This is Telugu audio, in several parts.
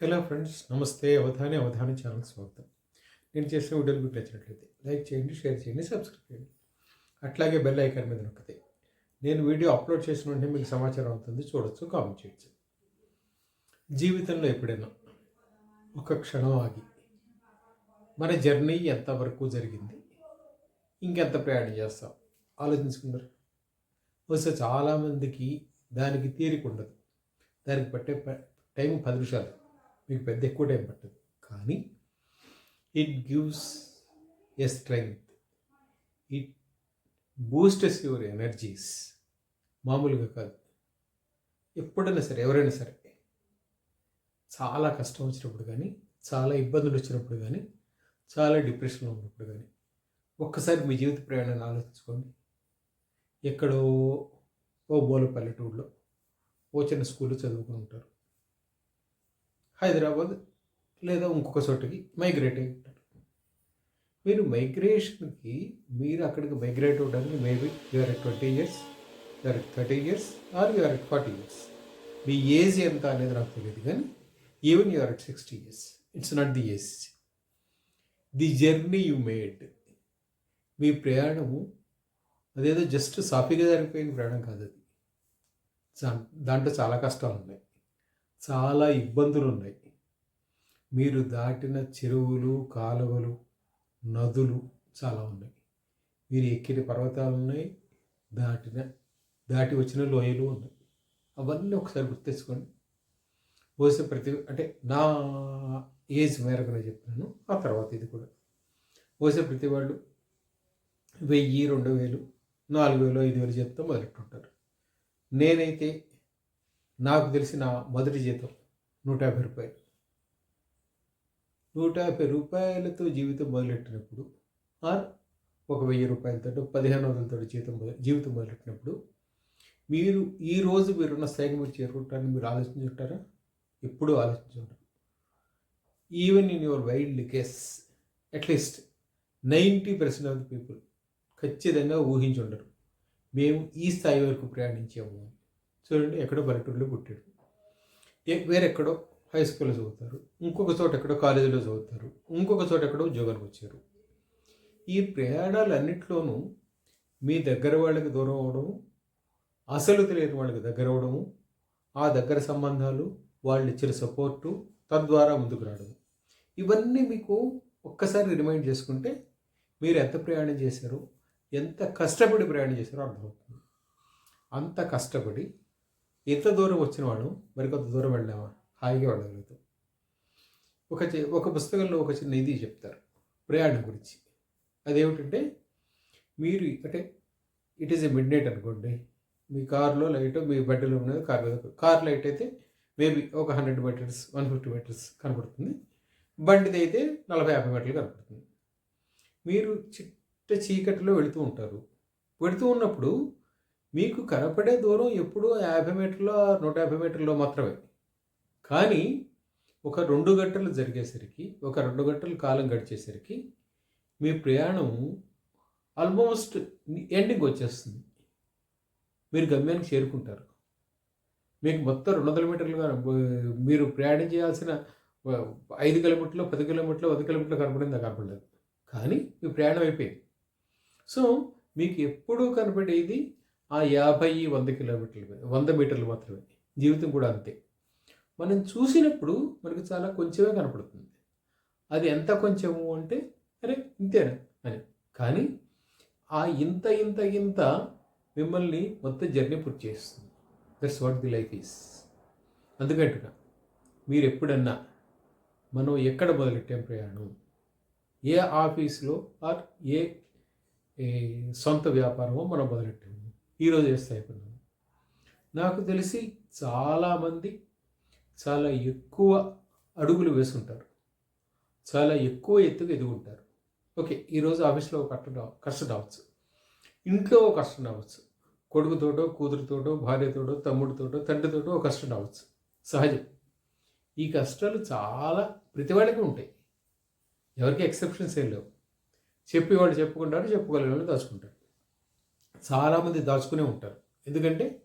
హలో ఫ్రెండ్స్ నమస్తే. అవధాని అవధాని ఛానల్ స్వాగతం. నేను చేసిన వీడియోలు మీకు నచ్చినట్లయితే లైక్ చేయండి షేర్ చేయండి సబ్స్క్రైబ్ చేయండి. అట్లాగే బెల్ ఐకాన్ మీద నొక్కితే నేను వీడియో అప్లోడ్ చేసిన వెంటనే మీకు సమాచారం అవుతుంది. చూడొచ్చు కామెంట్ చేయొచ్చు. జీవితంలో ఎప్పుడైనా ఒక క్షణం ఆగి మన జర్నీ ఎంతవరకు జరిగింది ఇంకెంత ప్రయాణం చేస్తాం? ఆలోచించుకున్నారు బహుశా చాలామందికి దానికి తీరిక ఉండదు. దానికి పట్టే టైం పది నిమిషాలు. మీకు పెద్ద ఎక్కువ టైం పట్టదు. కానీ it gives a strength it boosts your energies మామూలుగా కాదు. ఎప్పుడైనా సరే ఎవరైనా సరే చాలా కష్టం వచ్చినప్పుడు కానీ చాలా ఇబ్బందులు వచ్చినప్పుడు కానీ చాలా డిప్రెషన్లో ఉన్నప్పుడు కానీ ఒక్కసారి మీ జీవిత ప్రయాణాన్ని ఆలోచించుకోండి. ఎక్కడో ఓ బోల పల్లెటూరులో ఓ చిన్న స్కూల్లో చదువుకుని ఉంటారు. హైదరాబాద్ లేదా ఇంకొక చోటకి మైగ్రేట్ అయి ఉంటారు మీరు మైగ్రేషన్కి మీరు అక్కడికి మైగ్రేట్ అవ్వడానికి maybe you're at twenty years you're at thirty years or you're at forty years me age ఎంత అనేది నాకు తెలియదు కానీ even you're at sixty years it's not the age the journey you made మీ ప్రయాణము అదేదో జస్ట్ సాఫీగా జరిగిపోయిన ప్రయాణం కాదు అది. దాంట్లో చాలా కష్టాలు ఉన్నాయి. చాలా ఇబ్బందులు ఉన్నాయి మీరు దాటిన చెరువులు కాలువలు నదులు చాలా ఉన్నాయి. మీరు ఎక్కిన పర్వతాలు ఉన్నాయి దాటిన దాటి వచ్చిన లోయలు ఉన్నాయి. అవన్నీ ఒకసారి గుర్తించుకోండి బహుశా ప్రతి అంటే నా ఏజ్ మేరకు నేను చెప్తున్నాను ఆ తర్వాత ఇది కూడా. బహుశా ప్రతి వాళ్ళు వెయ్యి రెండు వేలు నాలుగు వేలు ఐదు వేలు చెప్తే మొదలెట్టుంటారు. నేనైతే నాకు తెలిసిన మొదటి జీతం నూట యాభై రూపాయలు. నూట యాభై రూపాయలతో జీవితం మొదలెట్టినప్పుడు ఆర్ ఒక వెయ్యి రూపాయలతో పదిహేను వందలతో జీతం జీవితం మొదలెట్టినప్పుడు మీరు ఈ రోజు మీరున్న స్థాయికి మీరు చేరుకుంటారని మీరు ఆలోచించుంటారా? ఎప్పుడూ ఆలోచించుంటారు. Even in your wild case at least ninety percent of the people ఖచ్చితంగా ఊహించుండరు. మేము ఈ స్థాయి వరకు ప్రయాణించాము అని. చూడండి ఎక్కడో పల్లెటూరులో పుట్టాడు. వేరెక్కడో హై స్కూల్లో చదువుతారు. ఇంకొక చోట ఎక్కడో కాలేజీలో చదువుతారు. ఇంకొక చోట ఎక్కడో ఉద్యోగానికి వచ్చారు. ఈ ప్రయాణాలన్నింటిలోనూ మీ దగ్గర వాళ్ళకి దూరం అవడము అసలు తెలియని వాళ్ళకి దగ్గర అవడము ఆ దగ్గర సంబంధాలు వాళ్ళు ఇచ్చిన సపోర్టు తద్వారా ముందుకు రావడం ఇవన్నీ మీకు ఒక్కసారి రిమైండ్ చేసుకుంటే మీరు ఎంత ప్రయాణం చేశారో ఎంత కష్టపడి ప్రయాణం చేశారో అర్థమవుతుంది. అంత కష్టపడి ఎంత దూరం వచ్చిన వాడు మరికొంత దూరం వెళ్ళామా హాయిగా వెళ్ళగలుగుతాం. ఒక చి- ఒక పుస్తకంలో ఒక చిన్న ఇది చెప్తారు ప్రయాణం గురించి. అదేమిటంటే మీరు అంటే it is a midnight అనుకోండి మీ కార్లో లైట్ మీ బడ్డీలో ఉన్నది కార్ మీద కార్ లైట్ అయితే మేబీ ఒక hundred metres one fifty metres కనబడుతుంది. బండిది అయితే నలభై యాభై మీటర్లు కనపడుతుంది మీరు చిట్ట చీకటిలో వెళుతూ ఉంటారు. వెళుతూ ఉన్నప్పుడు మీకు కనపడే దూరం ఎప్పుడూ యాభై మీటర్లో నూట యాభై మీటర్లో మాత్రమే. కానీ ఒక రెండు గంటలు జరిగేసరికి ఒక రెండు గంటలు కాలం గడిచేసరికి మీ ప్రయాణం ఆల్మోస్ట్ ఎండింగ్ వచ్చేస్తుంది. మీరు గమ్యానికి చేరుకుంటారు. మీకు మొత్తం రెండు వందల మీటర్లుగా మీరు ప్రయాణం చేయాల్సిన ఐదు కిలోమీటర్లు పది కిలోమీటర్లు పది కిలోమీటర్లు కనపడిందా? కనపడలేదు. కానీ మీ ప్రయాణం అయిపోయింది. సో మీకు ఎప్పుడూ కనపడేది ఆ యాభై వంద కిలోమీటర్లు వంద మీటర్లు మాత్రమే. జీవితం కూడా అంతే. మనం చూసినప్పుడు మనకు చాలా కొంచెమే కనపడుతుంది. అది ఎంత కొంచెము అంటే అరే ఇంతేనా అని. కానీ ఆ ఇంత ఇంత ఇంత మిమ్మల్ని మొత్తం జర్నీ పూర్తి చేస్తుంది. That's what the life is అందుకంటున్నా మీరు ఎప్పుడన్నా మనం ఎక్కడ మొదలెట్టాం ప్రయాణం? ఏ ఆఫీస్లో ఆర్ ఏ సొంత వ్యాపారమో మనం మొదలెట్టాం? ఈరోజు ఏ స్థాయికి నాకు తెలిసి చాలామంది చాలా ఎక్కువ అడుగులు వేసుకుంటారు చాలా ఎక్కువ ఎత్తుకు ఎదుగుంటారు. ఓకే ఈరోజు ఆఫీస్లో ఒక కష్టం కష్టం రావచ్చు. ఇంట్లో ఒక కష్టం రావచ్చు. కొడుకుతోటో కూతురుతోటో భార్యతోటో తమ్ముడితోటో తండ్రితోటో ఒక కష్టం రావచ్చు. సహజం. ఈ కష్టాలు చాలా ప్రతివాడికి ఉంటాయి. ఎవరికి ఎక్సెప్షన్స్ ఏం లేవు. చెప్పేవాడు చెప్పుకుంటారు చెప్పుకోలేని వాళ్ళు దాచుకుంటారు. చాలామంది దాచుకునే ఉంటారు. ఎందుకంటే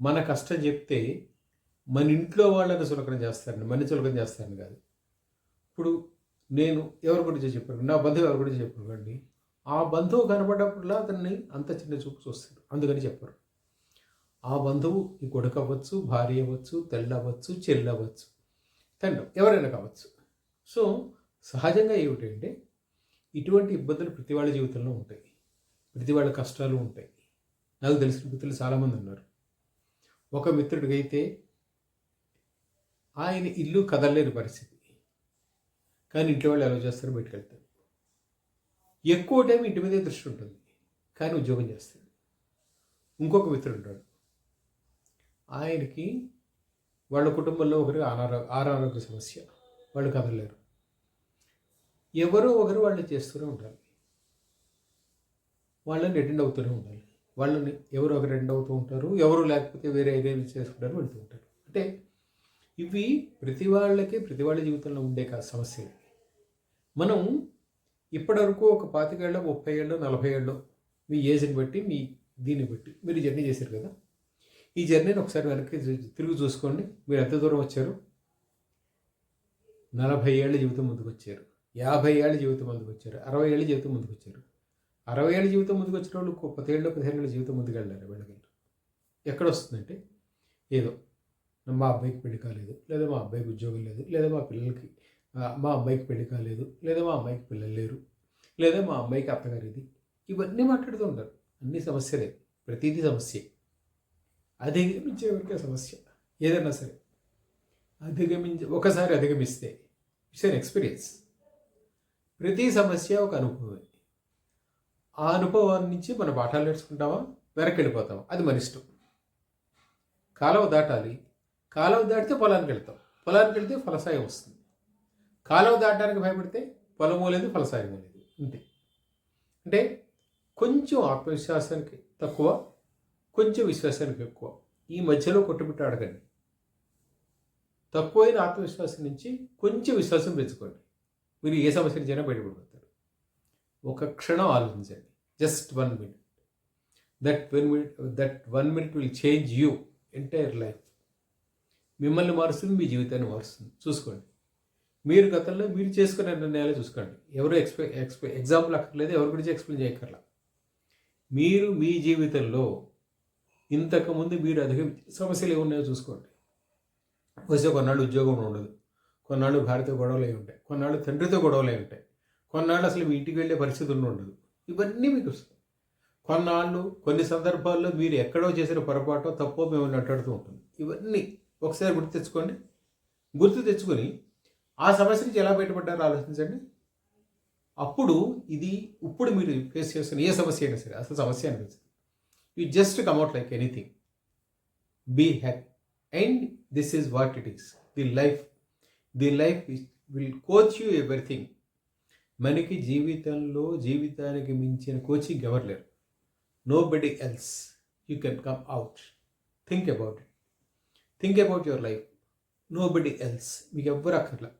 మన కష్టం చెప్తే మన ఇంట్లో వాళ్ళని చులకన చేస్తారని మన చులకన చేస్తారని కాదు. ఇప్పుడు నేను ఎవరి గురించి చెప్పాను? నా బంధువు ఎవరి గురించి కానీ ఆ బంధువు కనపడ్డప్పుడులా అతన్ని అంత చిన్న చూపు చూస్తారు అందుకని చెప్పరు. ఆ బంధువు ఈ కొడుకు అవ్వచ్చు భార్య అవ్వచ్చు తెల్ల అవ్వచ్చు చెల్లి అవ్వచ్చు తండ్రి ఎవరైనా కావచ్చు. సో సహజంగా ఏమిటంటే ఇటువంటి ఇబ్బందులు ప్రతి వాళ్ళ జీవితంలో ఉంటాయి. ప్రతి వాళ్ళ కష్టాలు ఉంటాయి. నాకు తెలిసిన మిత్రులు చాలామంది ఉన్నారు. ఒక మిత్రుడికైతే ఆయన ఇల్లు కదలలేని పరిస్థితి. కానీ ఇంట్లో వాళ్ళు ఎలా చేస్తారు బయటకు వెళ్తారు. ఎక్కువ టైం ఇంటి మీదే దృష్టి ఉంటుంది. కానీ ఉద్యోగం చేస్తాడు. ఇంకొక మిత్రుడు ఉంటాడు ఆయనకి వాళ్ళ కుటుంబంలో ఒకరికి అనారో ఆరోగ్య సమస్య. వాళ్ళు కదలలేరు. ఎవరో ఒకరు వాళ్ళు చేస్తూనే ఉంటారు. వాళ్ళని అటెండ్ అవుతూనే ఉండాలి. వాళ్ళని ఎవరు ఒకరు అటెండ్ అవుతూ ఉంటారు ఎవరు లేకపోతే వేరే ఏరియా చేసుకుంటారు వెళ్తూ ఉంటారు. అంటే ఇవి ప్రతి వాళ్ళకి ప్రతి వాళ్ళ జీవితంలో ఉండే కా సమస్యలు. మనం ఇప్పటివరకు ఒక పాతికేళ్ళ ముప్పై ఏళ్ళు నలభై ఏళ్ళు మీ ఏజ్ని బట్టి మీ దీన్ని బట్టి మీరు జర్నీ చేశారు కదా. ఈ జర్నీని ఒకసారి వెనక్కి తిరిగి చూసుకోండి. మీరు ఎంత దూరం వచ్చారు? నలభై ఏళ్ళ జీవితం ముందుకు వచ్చారు యాభై ఏళ్ళ జీవితం ముందుకు వచ్చారు అరవై ఏళ్ళ జీవితం ముందుకు వచ్చారు అరవై ఏళ్ళ జీవితం ముందుకు వచ్చిన వాళ్ళు పదేళ్ళు పదిహేను ఏళ్ళ జీవితం ముందుకు వెళ్ళారు వెళ్ళగలరు ఎక్కడ వస్తుందంటే ఏదో మా అబ్బాయికి పెళ్ళి కాలేదు లేదా మా అబ్బాయికి ఉద్యోగం లేదు లేదా మా పిల్లలకి మా అమ్మాయికి పెళ్ళి కాలేదు లేదా మా అమ్మాయికి పిల్లలు లేరు లేదా మా అమ్మాయికి అత్తగారు ఇది ఇవన్నీ మాట్లాడుతూ ఉంటారు. అన్ని సమస్యలే ప్రతిదీ సమస్యే. అధిగమించే వరకే సమస్య ఏదన్నా సరే. అధిగమించి ఒకసారి అధిగమిస్తే ఇట్స్ అన్ ఎక్స్పీరియన్స్. ప్రతి సమస్య ఒక అనుభవమే. ఆ అనుభవాన్ని నుంచి మన పాఠాలు నేర్చుకుంటామా? వెనక్కి వెళ్ళిపోతాం అది మన ఇష్టం. కాలువ దాటాలి. కాలువ దాటితే పొలానికి వెళ్తాం. పొలానికి వెళ్తే ఫలసాయం వస్తుంది. కాలువ దాటడానికి భయపడితే పొలము లేదు ఫలసాయం లేదు అంతే. అంటే కొంచెం ఆత్మవిశ్వాసానికి తక్కువ కొంచెం విశ్వాసానికి ఎక్కువ. ఈ మధ్యలో కొట్టుబిట్టు అడగండి తక్కువైన ఆత్మవిశ్వాసం నుంచి కొంచెం విశ్వాసం పెంచుకోండి. మీరు ఏ సమస్య నుంచైనా బయటపడిపోతారు ఒక క్షణం ఆలోచించండి. Just one minute that one minute that one minute will change you entire life మిమ్మల్ని మారుస్తుంది మీ జీవితాన్ని మారుస్తుంది. చూసుకోండి. మీరు గతంలో మీరు చేసుకునే నిర్ణయాలు చూసుకోండి. ఎవరు ఎక్స్పె ఎక్స్పె ఎగ్జాంపుల్ అక్కర్లేదు ఎవరి గురించి ఎక్స్ప్లెయిన్ చేయక్కర్లా. మీరు మీ జీవితంలో ఇంతకుముందు మీరు అధిక సమస్యలు ఏమున్నాయో చూసుకోండి. వస్తే కొన్నాళ్ళు ఉద్యోగం ఉండదు. కొన్నాళ్ళు భార్యతో గొడవలు అయి ఉంటాయి. కొన్నాళ్ళు తండ్రితో గొడవలు అయి ఉంటాయి. కొన్నాళ్ళు అసలు మీ ఇంటికి వెళ్ళే పరిస్థితి ఉండదు. ఇవన్నీ మీకు వస్తాయి. కొన్నాళ్ళు కొన్ని సందర్భాల్లో మీరు ఎక్కడో చేసిన పొరపాటో తప్పో మేము నట్లాడుతూ ఉంటుంది ఇవన్నీ ఒకసారి గుర్తు తెచ్చుకోండి. గుర్తు తెచ్చుకొని ఆ సమస్య నుంచి ఎలా బయటపడ్డారో ఆలోచించండి. అప్పుడు ఇది ఇప్పుడు మీరు ఫేస్ చేస్తున్న ఏ సమస్య అయినా సరే అసలు సమస్య అనిపించదు. You just come out like anything be happy and this is what it is the life the life will coach you everything మనకి జీవితంలో జీవితానికి మించిన కోచింగ్ ఎవరు లేరు. Nobody else you can come out think about it think about your life nobody else మీకు ఎవ్వరు అక్కర్లా.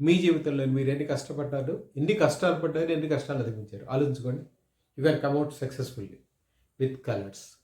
మీ జీవితంలో మీరు ఎన్ని కష్టపడ్డారు ఎన్ని కష్టాలు పడ్డారు ఎన్ని కష్టాలు అధిగమించారు? ఆలోచించుకోండి. You can come out successfully with colours